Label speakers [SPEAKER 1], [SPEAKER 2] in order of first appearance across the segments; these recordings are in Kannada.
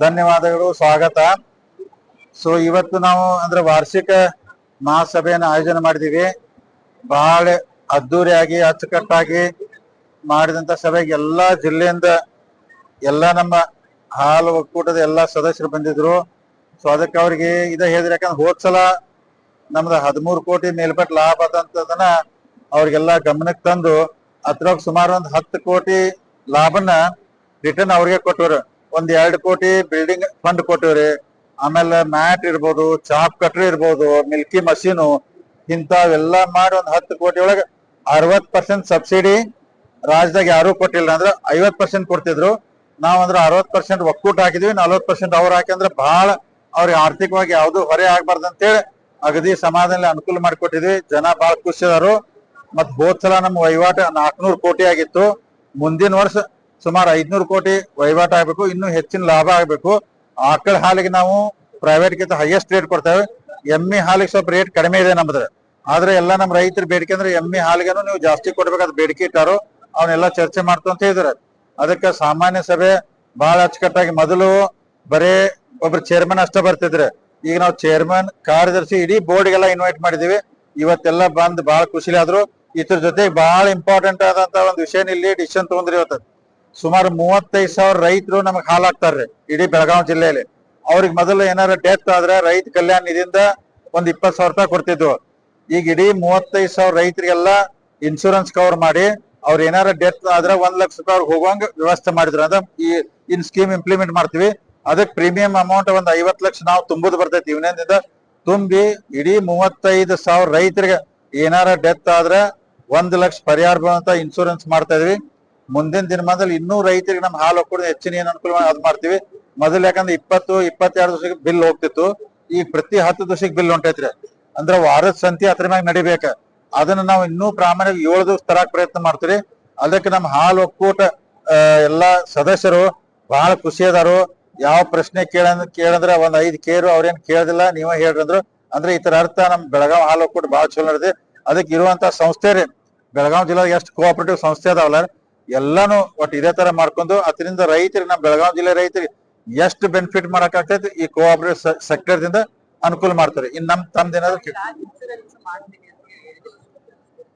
[SPEAKER 1] ಧನ್ಯವಾದಗಳು, ಸ್ವಾಗತ. ಸೊ ಇವತ್ತು ನಾವು ಅಂದ್ರೆ ವಾರ್ಷಿಕ ಮಹಾಸಭೆಯನ್ನು ಆಯೋಜನೆ ಮಾಡಿದೀವಿ ಬಹಳ ಅದ್ದೂರಿಯಾಗಿ, ಅಚ್ಚುಕಟ್ಟಾಗಿ ಮಾಡಿದಂತ ಸಭೆಗೆ ಎಲ್ಲಾ ಜಿಲ್ಲೆಯಿಂದ ಎಲ್ಲ ನಮ್ಮ ಹಾಲು ಒಕ್ಕೂಟದ ಎಲ್ಲಾ ಸದಸ್ಯರು ಬಂದಿದ್ರು. ಸೊ ಅದಕ್ಕೆ ಅವ್ರಿಗೆ ಇದ ಹೇಳಿದ್ರೆ ಯಾಕಂದ್ರೆ ಹೋದ್ ಸಲ ನಮ್ದು ಹದಿಮೂರು ಕೋಟಿ ಮೇಲ್ಪಟ್ಟು ಲಾಭ ಆದಂತದನ್ನ ಅವ್ರಿಗೆಲ್ಲ ಗಮನಕ್ಕೆ ತಂದು ಅದ್ರಾಗ ಸುಮಾರು ಒಂದ್ ಹತ್ತು ಕೋಟಿ ಲಾಭನ ರಿಟರ್ನ್ ಅವ್ರಿಗೆ ಕೊಟ್ಟವ್ರು. ಒಂದ್ ಎರಡು ಕೋಟಿ ಬಿಲ್ಡಿಂಗ್ ಫಂಡ್ ಕೊಟ್ಟವ್ರಿ. ಆಮೇಲೆ ಮ್ಯಾಟ್ ಇರ್ಬೋದು ಚಾಪ್ ಕಟ್ರಿ ಇರ್ಬೋದು ಮಿಲ್ಕಿ ಮಷೀನು ಇಂಥವೆಲ್ಲ ಮಾಡಿ ಒಂದ್ ಹತ್ತು ಕೋಟಿ ಒಳಗ ಅರವತ್ ಪರ್ಸೆಂಟ್ ಸಬ್ಸಿಡಿ ರಾಜ್ಯದಾಗ ಯಾರು ಕೊಟ್ಟಿಲ್ಲ ಅಂದ್ರೆ ಐವತ್ ಪರ್ಸೆಂಟ್ ಕೊಡ್ತಿದ್ರು. ನಾವ್ ಅಂದ್ರೆ ಅರವತ್ ಪರ್ಸೆಂಟ್ ಒಕ್ಕೂಟ ಹಾಕಿದ್ವಿ ನಲ್ವತ್ ಪರ್ಸೆಂಟ್ ಅವ್ರು ಹಾಕಂದ್ರೆ ಬಹಳ ಅವ್ರಿಗೆ ಆರ್ಥಿಕವಾಗಿ ಯಾವ್ದು ಹೊರೆ ಆಗ್ಬಾರ್ದು ಅಂತೇಳಿ ಅಗದಿ ಸಮಾಜದಲ್ಲಿ ಅನುಕೂಲ ಮಾಡಿಕೊಟ್ಟಿದ್ವಿ ಜನ ಬಹಳ ಖುಷಿ ಅದಾರು. ಮತ್ ಸಲ ನಮ್ಮ ವಹಿವಾಟ ನಾಲ್ಕನೂರು ಕೋಟಿ ಆಗಿತ್ತು. ಮುಂದಿನ ವರ್ಷ ಸುಮಾರು ಐದ್ನೂರು ಕೋಟಿ ವಹಿವಾಟ ಆಗ್ಬೇಕು. ಇನ್ನೂ ಹೆಚ್ಚಿನ ಲಾಭ ಆಗ್ಬೇಕು. ಆಕಳ ಹಾಲಿಗೆ ನಾವು ಪ್ರೈವೇಟ್ ಗಿಂತ ಹೈಯೆಸ್ಟ್ ರೇಟ್ ಕೊಡ್ತೇವೆ. ಎಮ್ಮಿ ಹಾಲಿಗೆ ಸ್ವಲ್ಪ ರೇಟ್ ಕಡಿಮೆ ಇದೆ ನಮ್ದು ಆದ್ರೆ ಎಲ್ಲ ನಮ್ ರೈತರ ಬೇಡಿಕೆ ಅಂದ್ರೆ ಎಮ್ಮಿ ಹಾಲಿಗೆನು ನೀವು ಜಾಸ್ತಿ ಕೊಡ್ಬೇಕಾದ ಬೇಡಿಕೆ ಇಟ್ಟಾರು. ಅವನ್ನೆಲ್ಲ ಚರ್ಚೆ ಮಾಡ್ತು ಅಂತ ಅದಕ್ಕೆ ಸಾಮಾನ್ಯ ಸಭೆ ಬಹಳ ಅಚ್ಚುಕಟ್ಟಾಗಿ ಮೊದಲು ಬರೇ ಒಬ್ರು ಚೇರ್ಮನ್ ಅಷ್ಟೇ ಬರ್ತಿದ್ರೆ. ಈಗ ನಾವು ಚೇರ್ಮನ್ ಕಾರ್ಯದರ್ಶಿ ಇಡೀ ಬೋರ್ಡ್ಗೆಲ್ಲ ಇನ್ವೈಟ್ ಮಾಡಿದೀವಿ ಇವತ್ತೆಲ್ಲ ಬಂದ್ ಬಹಳ ಖುಷಿ ಆದ್ರು. ಇದ್ರ ಜೊತೆ ಬಹಳ ಇಂಪಾರ್ಟೆಂಟ್ ಆದಂತ ಒಂದು ವಿಷಯ ಇಲ್ಲಿ ಡಿಸಿಷನ್ ತಗೊಂಡ್ರಿ ಇವತ್ತು. ಸುಮಾರು ಮೂವತ್ತೈದು ಸಾವಿರ ರೈತರು ನಮಗ್ ಹಾಲಾಗ್ತಾರ್ರಿ ಇಡೀ ಬೆಳಗಾವಿ ಜಿಲ್ಲೆಯಲ್ಲಿ. ಅವ್ರಿಗೆ ಮೊದಲು ಏನಾರ ಡೆತ್ ಆದ್ರೆ ರೈತ ಕಲ್ಯಾಣ ನಿಧಿಯಿಂದ ಒಂದ್ ಇಪ್ಪತ್ ಸಾವಿರ ರೂಪಾಯಿ ಕೊಡ್ತಿದ್ವು. ಈಗ ಇಡೀ ಮೂವತ್ತೈದು ಸಾವಿರ ರೈತರಿಗೆಲ್ಲ ಇನ್ಶೂರೆನ್ಸ್ ಕವರ್ ಮಾಡಿ ಅವ್ರ ಏನಾರ ಡೆತ್ ಆದ್ರೆ ಒಂದ್ ಲಕ್ಷ ರೂಪಾಯಿ ಹೋಗುವಂಗ ವ್ಯವಸ್ಥೆ ಮಾಡಿದ್ರು. ಅದ ಈ ಇನ್ ಸ್ಕೀಮ್ ಇಂಪ್ಲಿಮೆಂಟ್ ಮಾಡ್ತೀವಿ. ಅದಕ್ಕೆ ಪ್ರೀಮಿಯಂ ಅಮೌಂಟ್ ಒಂದ್ ಐವತ್ ಲಕ್ಷ ನಾವು ತುಂಬುದು ಬರ್ತೈತಿ. ಇವನಿಂದ ತುಂಬಿ ಇಡೀ ಮೂವತ್ತೈದು ಸಾವಿರ ರೈತರಿಗೆ ಏನಾರ ಡೆತ್ ಆದ್ರೆ ಒಂದ್ ಲಕ್ಷ ಪರಿಹಾರ ಬರುವಂತ ಇನ್ಶೂರೆನ್ಸ್ ಮಾಡ್ತಾ ಇದ್ವಿ. ಮುಂದಿನ ದಿನಮಾನದಲ್ಲಿ ಇನ್ನೂ ರೈತರಿಗೆ ನಮ್ಮ ಹಾಲು ಹಾಕೊಂಡು ಹೆಚ್ಚಿನ ಏನ್ ಅನುಕೂಲ ಅದ್ ಮಾಡ್ತೀವಿ. ಮೊದಲು ಯಾಕಂದ್ರೆ ಇಪ್ಪತ್ತು, ಇಪ್ಪತ್ತೆರಡು ದಿವಸಕ್ಕೆ ಬಿಲ್ ಹೋಗ್ತಿತ್ತು. ಈಗ ಪ್ರತಿ ಹತ್ತು ದಿವಸಕ್ಕೆ ಬಿಲ್ ಹೊಂಟೈತ್ರಿ. ಅಂದ್ರೆ ವಾರದ ಸಂತಿ ಅದ್ರ ಮ್ಯಾಗ ನಡಿಬೇಕ. ಅದನ್ನ ನಾವು ಇನ್ನೂ ಪ್ರಾಮಾಣಿಕ ಏಳು ದಿವಸ ತರಕ್ ಪ್ರಯತ್ನ ಮಾಡ್ತೀವಿ ಅದಕ್ಕೆ ನಮ್ಮ ಹಾಲು ಒಕ್ಕೂಟ ಎಲ್ಲಾ ಸದಸ್ಯರು ಬಹಳ ಖುಷಿ ಅದಾರು. ಯಾವ ಪ್ರಶ್ನೆ ಕೇಳ ಕೇಳಿದ್ರೆ ಒಂದ್ ಐದ್ ಕೇರು ಅವ್ರೇನ್ ಕೇಳದಿಲ್ಲ ನೀವ ಹೇಳ್ರಂದ್ರು ಅಂದ್ರೆ. ಈ ತರ ಅರ್ಥ ನಮ್ ಬೆಳಗಾವ್ ಹಾಲು ಒಕ್ಕೂಟ ಬಹಳ ಚಲೋ ನಡೆದಿ ಅದಕ್ಕೆ ಇರುವಂತ ಸಂಸ್ಥೆ ರೀ. ಬೆಳಗಾವಿ ಜಿಲ್ಲೆ ಎಷ್ಟು ಕೋಆಪರೇಟಿವ್ ಸಂಸ್ಥೆ ಅದಾವಲ್ಲ ಎಲ್ಲಾನು ಒಟ್ಟು ಇದೇ ತರ ಮಾಡ್ಕೊಂಡು ಅದರಿಂದ ರೈತರಿಗೆ ನಮ್ಮ ಬೆಳಗಾವ್ ಜಿಲ್ಲೆ ರೈತರಿಗೆ ಎಷ್ಟು ಬೆನಿಫಿಟ್ ಮಾಡಕ್ ಆಗ್ತೈತಿ ಈ ಕೋಆಪರೇಟಿವ್ ಸೆಕ್ಟರ್ ದಿಂದ ಅನುಕೂಲ ಮಾಡ್ತಾರೆ. ಇನ್ ನಮ್ ತಮ್ದ ಏನಾದ್ರು ಕೇ-
[SPEAKER 2] ರಾಜ್ ಇನ್ಸೂರೆನ್ಸ್ ಮಾಡ್ತೀನಿ ಅಂತ ಹೇಳಿದ್ರು.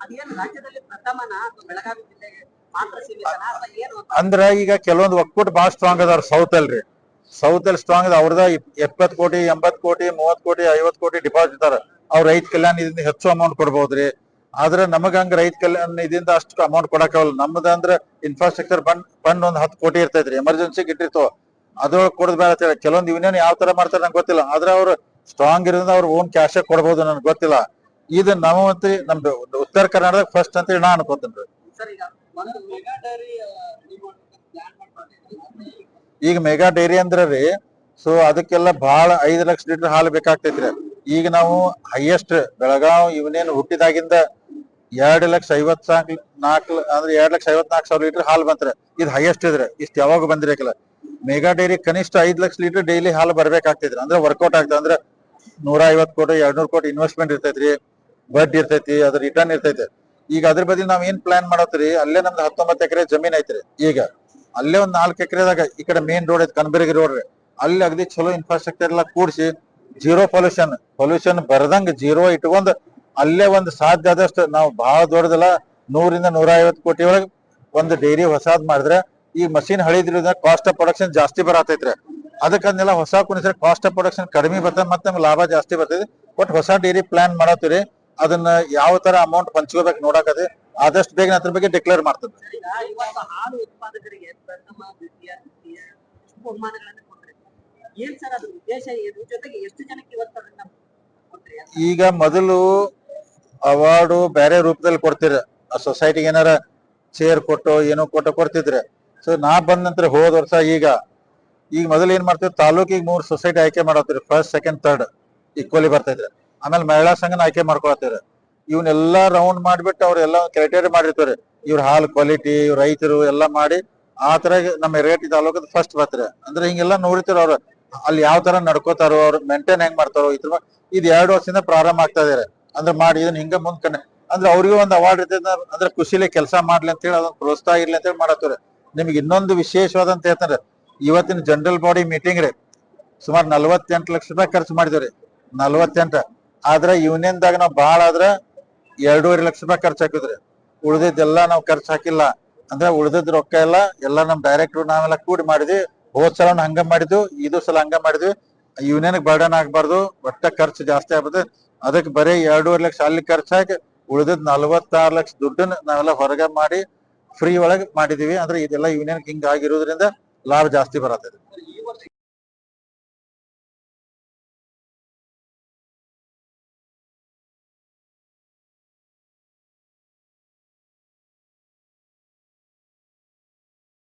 [SPEAKER 2] ಅದೇನು ರಾಜ್ಯದಲ್ಲಿ ಪ್ರಥಮನ ಬೆಳಗಾವಿ ಜಿಲ್ಲೆಗೆ ಮಾತ್ರ ಸೀಮಿತನ ಅಥವಾ ಏನು? ಅಂತ
[SPEAKER 1] ಅಂದ್ರ ಈಗ ಕೆಲವೊಂದು ಒಕ್ಕೂಟ ಬಹಳ ಸ್ಟ್ರಾಂಗ್ ಅದಾರ ಸೌತ್ ಅಲ್ರಿ. ಸೌತ್ ಸ್ಟ್ರಾಂಗ್ ಇದೆ. ಅವ್ರದ ಎಪ್ಪತ್ ಕೋಟಿ ಎಂಬತ್ ಕೋಟಿ ಮೂವತ್ ಕೋಟಿ ಐವತ್ ಕೋಟಿ ಡಿಪಾಸಿಟ್ ಇದಾರೆ ಅವ್ರ ರೈತ ಕಲ್ಯಾಣ ನಿಧಿಯಿಂದ ಹೆಚ್ಚು ಅಮೌಂಟ್ ಕೊಡ್ಬೋದ್ರಿ. ಆದ್ರೆ ನಮಗ ಹಂಗ ರೈತ ಕಲ್ಯಾಣ ನಿಧಿಯಿಂದ ಅಷ್ಟು ಅಮೌಂಟ್ ಕೊಡಕಾಗಲ್ಲ ನಮ್ದು ಅಂದ್ರ ಇನ್ಫ್ರಾಸ್ಟ್ರಕ್ಚರ್ ಫಂಡ್ ಫಂಡ್ ಒಂದ್ ಹತ್ತು ಕೋಟಿ ಇರ್ತೈತ್ರಿ. ಎಮರ್ಜೆನ್ಸಿಗೆ ಇಟ್ಟಿರ್ತವ ಅದ್ರೊಳಗೆ ಕೊಡದ್ ಬೇಡ ಕೆಲವೊಂದು ಯೂನಿಯನ್ ಯಾವ ತರ ಮಾಡ್ತಾರೆ ನಂಗೆ ಗೊತ್ತಿಲ್ಲ. ಆದ್ರೆ ಅವ್ರು ಸ್ಟ್ರಾಂಗ್ ಇರೋದ್ರಿಂದ ಅವ್ರ ಓನ್ ಕ್ಯಾಶ್ ಕೊಡ್ಬೋದು ನನ್ಗೆ ಗೊತ್ತಿಲ್ಲ. ಇದು ನಮ್ಮ ಮಂತ್ರಿ, ನಮ್ದು ಉತ್ತರ ಕರ್ನಾಟಕ ಫಸ್ಟ್ ಅಂತೇಳಿ ನಾ ಅನ್ಕೋತೀನಿ
[SPEAKER 2] ಈಗ ಮೆಗಾ ಡೈರಿ
[SPEAKER 1] ಅಂದ್ರ ರೀ ಸೊ ಅದಕ್ಕೆಲ್ಲ ಬಹಳ ಐದು ಲಕ್ಷ ಲೀಟರ್ ಹಾಲು ಬೇಕಾಗ್ತೈತ್ರಿ ಈಗ ನಾವು ಹೈಯೆಸ್ಟ್ ಬೆಳಗಾವ್ ಇವನೇನು ಹುಟ್ಟಿದಾಗಿಂದ ಎರಡ್ ಲಕ್ಷ ಐವತ್ ನಾಲ್ಕು ಅಂದ್ರೆ ಎರಡ್ ಲಕ್ಷ ಐವತ್ ನಾಲ್ಕು ಸಾವಿರ ಲೀಟರ್ ಹಾಲು ಬಂತ್ರ. ಇದು ಹೈಯೆಸ್ಟ್ ಇದ್ರೆ, ಇಷ್ಟು ಯಾವಾಗ ಬಂದಿರಕಿಲ್ಲ ಮೆಗಾ ಡೈರಿ ಕನಿಷ್ಠ ಐದ್ ಲಕ್ಷ ಲೀಟರ್ ಡೈಲಿ ಹಾಲು ಬರ್ಬೇಕಾಗ್ತೈತ್ರಿ. ಅಂದ್ರೆ ವರ್ಕೌಟ್ ಆಗ್ತದೆ, ಅಂದ್ರೆ ನೂರ ಐವತ್ ಕೋಟಿ ಎರಡ್ ನೂರ್ ಕೋಟಿ ಇನ್ವೆಸ್ಟ್ಮೆಂಟ್ ಇರ್ತೈತ್ರಿ, ಬಡ್ಡಿ ಇರ್ತೈತಿ, ಅದ್ರ ರಿಟರ್ನ್ ಇರ್ತೈತಿ. ಈಗ ಅದ್ರ ಬದಲು ನಾವ್ ಏನ್ ಪ್ಲಾನ್ ಮಾಡತ್ರಿ ಅಲ್ಲೇ ನಮ್ದು ಹತ್ತೊಂಬತ್ತು ಎಕರೆ ಜಮೀನ್ ಐತ್ರಿ. ಈಗ ಅಲ್ಲೇ ಒಂದ್ ನಾಲ್ಕು ಎಕರೆದಾಗ ಈ ಕಡೆ ಮೇನ್ ರೋಡ್ ಐತೆ ಕನಬೆರಗಿ ರೋಡ್ ರೀ. ಅಲ್ಲಿ ಅಗದಿ ಚಲೋ ಇನ್ಫ್ರಾಸ್ಟ್ರಕ್ಚರ್ ಎಲ್ಲ ಕೂಡಿಸಿ ಜೀರೋ ಪೊಲ್ಯೂಷನ್ ಪೊಲ್ಯೂಷನ್ ಬರದಂಗ ಜೀರೋ ಇಟ್ಕೊಂಡ್ ಅಲ್ಲೇ ಒಂದು ಸಾಧ್ಯ ಆದಷ್ಟು ನಾವು ಬಹಳ ದೊಡ್ಡದಲ್ಲ ನೂರಿಂದ ನೂರ ಐವತ್ತು ಕೋಟಿ ಒಳಗೆ ಒಂದು ಡೈರಿ ಹೊಸಾದ್ ಮಾಡಿದ್ರೆ ಈ ಮಷಿನ್ ಹಳಿದ್ರಿಂದ ಕಾಸ್ಟ್ ಆಫ್ ಪ್ರೊಡಕ್ಷನ್ ಜಾಸ್ತಿ ಬರತೈತ್ರಿ. ಅದಕ್ಕೆ ಅದನ್ನೆಲ್ಲ ಹೊಸ ಕುಣಿಸ್ರೆ ಕಾಸ್ಟ್ ಆಫ್ ಪ್ರೊಡಕ್ಷನ್ ಕಡಿಮೆ ಬರ್ತದೆ ಮತ್ತೆ ನಮ್ಗೆ ಲಾಭ ಜಾಸ್ತಿ ಬರ್ತೈತಿ. ಬಟ್ ಹೊಸ ಡೈರಿ ಪ್ಲಾನ್ ಮಾಡತ್ತೀರಿ ಅದನ್ನ ಯಾವ ತರ ಅಮೌಂಟ್ ಹಂಚ್ಕೋಬೇಕು ನೋಡಕತಿ ಆದಷ್ಟು ಬೇಗ ಅದ್ರ ಬಗ್ಗೆ ಡಿಕ್ಲೇರ್ ಮಾಡ್ತದೆ.
[SPEAKER 2] ಈಗ
[SPEAKER 1] ಮೊದಲು ಅವಾರ್ಡು ಬೇರೆ ರೂಪದಲ್ಲಿ ಕೊಡ್ತೀರ. ಆ ಸೊಸೈಟಿಗೆ ಏನಾರ ಚೇರ್ ಕೊಟ್ಟು ಏನೋ ಕೊಟ್ಟು ಕೊಡ್ತಿದ್ರೆ. ಸೊ ನಾ ಬಂದ ನಂತರ ಹೋದ ವರ್ಷ ಈಗ ಈಗ ಮೊದಲು ಏನ್ ಮಾಡ್ತೀವಿ? ತಾಲೂಕಿಗೆ ಮೂರು ಸೊಸೈಟಿ ಆಯ್ಕೆ ಮಾಡತ್ತೀರಿ. ಫಸ್ಟ್ ಸೆಕೆಂಡ್ ಥರ್ಡ್ ಈಕ್ವಲಿ ಬರ್ತೈತೆ ಆಮೇಲೆ ಮಹಿಳಾ ಸಂಘನ ಆಯ್ಕೆ ಮಾಡ್ಕೊಳತ್ತೀರಿ. ಇವನ್ನೆಲ್ಲಾ ರೌಂಡ್ ಮಾಡ್ಬಿಟ್ಟು ಅವ್ರೆಲ್ಲ ಕ್ರೈಟೇರಿಯಾ ಮಾಡಿರ್ತಾರೆ. ಇವ್ರ ಹಾಲು ಕ್ವಾಲಿಟಿ ಇವ್ರ ರೈತರು ಎಲ್ಲ ಮಾಡಿ ಆ ತರ ನಮ್ಮ ರೇಟ್ ತಾಲೂಕದ ಫಸ್ಟ್ ಬರ್ತಾರೆ. ಅಂದ್ರೆ ಹಿಂಗೆಲ್ಲ ನೋಡಿರ್ತಾರ ಅವ್ರು. ಅಲ್ಲಿ ಯಾವ ತರ ನಡ್ಕೋತಾರೋ, ಅವ್ರು ಮೇಂಟೈನ್ ಹೆಂಗ್ ಮಾಡ್ತಾರೋ, ಇದ್ರ ಇದು ಎರಡು ವರ್ಷದಿಂದ ಪ್ರಾರಂಭ ಆಗ್ತಾ ಇದಾರೆ. ಅಂದ್ರೆ ಮಾಡಿ, ಇದನ್ನ ಹಿಂಗ ಮುಂದ್ ಕಣ ಅಂದ್ರೆ ಅವ್ರಿಗೂ ಒಂದು ಅವಾರ್ಡ್ ಇರ್ತದೆ ಅಂದ್ರೆ ಖುಷಿಲಿ ಕೆಲಸ ಮಾಡ್ಲಿ ಅಂತ ಹೇಳಿ ಅದೊಂದು ಪ್ರೋತ್ಸಾಹ ಇರ್ಲಿ ಅಂತ ಹೇಳಿ ಮಾಡತ್ತಾರೆ ನಿಮ್ಗೆ ಇನ್ನೊಂದು ವಿಶೇಷವಾದಂತ ಹೇಳ್ತಾರೆ ಇವತ್ತಿನ ಜನರಲ್ ಬಾಡಿ ಮೀಟಿಂಗ್ ರೀ, ಸುಮಾರು ನಲ್ವತ್ತೆಂಟು ಲಕ್ಷ ರೂಪಾಯಿ ಖರ್ಚು ಮಾಡಿದ್ವಿ ನಲ್ವತ್ತೆಂಟು. ಆದ್ರೆ ಯೂನಿಯನ್ದಾಗ ನಾವು ಭಾಳ ಆದ್ರ ಎರಡೂವರೆ ಲಕ್ಷ ರೂಪಾಯಿ ಖರ್ಚು ಹಾಕಿದ್ರಿ. ಉಳಿದಿದ್ದೆಲ್ಲ ನಾವು ಖರ್ಚು ಹಾಕಿಲ್ಲ. ಅಂದ್ರೆ ಉಳ್ದಿದ್ ರೊಕ್ಕ ಎಲ್ಲ ಎಲ್ಲ ನಮ್ ಡೈರೆಕ್ಟರ್ ನಾವೆಲ್ಲ ಕೂಡಿ ಮಾಡಿದ್ವಿ. ಹೋದ್ ಸಲ ಹಂಗ ಮಾಡಿದ್ವಿ, ಇದು ಸಲ ಹಂಗ ಮಾಡಿದ್ವಿ. ಯೂನಿಯನ್ ಬರ್ಡನ್ ಆಗ್ಬಾರ್ದು, ಒಟ್ಟ ಖರ್ಚು ಜಾಸ್ತಿ ಆಗ್ಬೋದು ಅದಕ್ಕೆ ಬರೀ ಎರಡೂವರೆ ಲಕ್ಷ ಅಲ್ಲಿ ಖರ್ಚು ಹಾಕಿ ಉಳಿದಿದ್ ನಲವತ್ತಾರು ಲಕ್ಷ ದುಡ್ಡನ್ನ ನಾವೆಲ್ಲ ಹೊರಗೆ ಮಾಡಿ ಫ್ರೀ ಒಳಗೆ ಮಾಡಿದೀವಿ. ಅಂದ್ರೆ ಇದೆಲ್ಲ ಯೂನಿಯನ್ ಹಿಂಗ್ ಆಗಿರೋದ್ರಿಂದ ಲಾಭ ಜಾಸ್ತಿ ಬರತ್ತೆ.